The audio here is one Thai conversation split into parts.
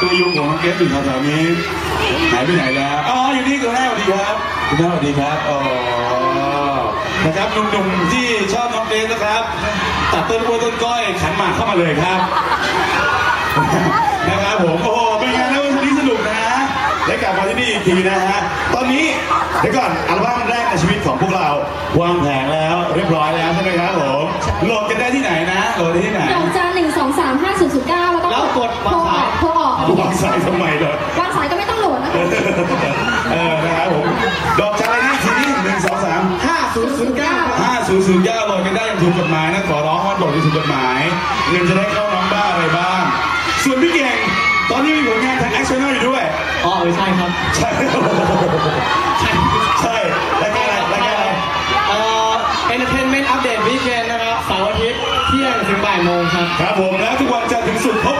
ตัวยุงของน้องเกสอยู่แถวๆนี้หายไปไหนแล้วอ๋ออยู่นี่คุณแม่สวัสดีครับคุณแม่สวัสดีครับอ๋อนะครับหนุ่มๆที่ชอบน้องเกสนะครับ ตัดต้นกล้วยต้นก้อยขันหมากเข้ามาเลยครับนะครับผมโอ้โหเป็นไงนะวันนี้สนุกนะฮะได้กลับมาที่นี่อีกทีนะฮะตอนนี้เดี๋ยวก่อนอัลบั้มแรกในชีวิตของพวกเราวางแผงแล้ว เรียบร้อยแล้วใช่ไหมครับผมโหลดกันได้ที่ไหนนะโหลดได้ที่ไหน เออนะครับผมดอกจันอะไรนะทีนี้หนึ่งสองสามห้าศูนย์ศูนย์เก้าห้าศูนย์ศูนย์เก้าโหลดกันได้อย่างถูกกฎหมายนะขอร้องว่าโหลดที่ถูกกฎหมายเงินจะได้เข้าน้องบ้านอะไรบ้าง ส่วนพี่เก่งตอนนี้มีผลงานทางแอคชั่นอยู่ด้วยอ๋อเออใช่ครับ ใช่ใช่ใช่รายการอะไรรายการอะไรเอ่อ entertainment update weekend นะครับเสาร์อาทิตย์เที่ยงถึงบ่ายโมงครับ ครับผมแล้วทุกวันจันทร์ถึงศุกร์พบ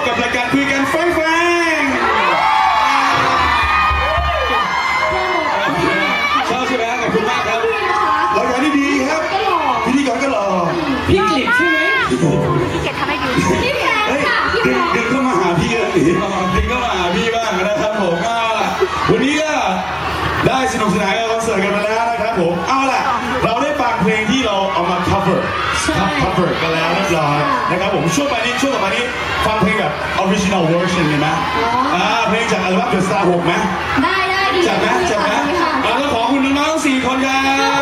ช่ไหมพี่แพงเฮ้ยค่ะพี่เดิแพนงเดินเข้ามาหาพี่เลยดิเดินเข้ามาหาพี่บ้างนะครับผมเอาล่ะวันนี้ก็ได้สนุกสนานกับคอนเสิร์ตกันมาแล้วนะครับผมเอาล่ะเราได้ฟังเพลงที่เราเอามา cover ใช่ cover กันแล้วเรียบร้อยนะครับผมช่วงไปนี้ช่วงต่อไปนี้ฟังเพลงแบบ original version เลยไหมอ่าเพลงจากอัลบั้ม The Star 6ไหมได้ได้ดีจัดไหมจัดไหมค่ะเอาแล้วขอคุณน้องๆสี่คนครับ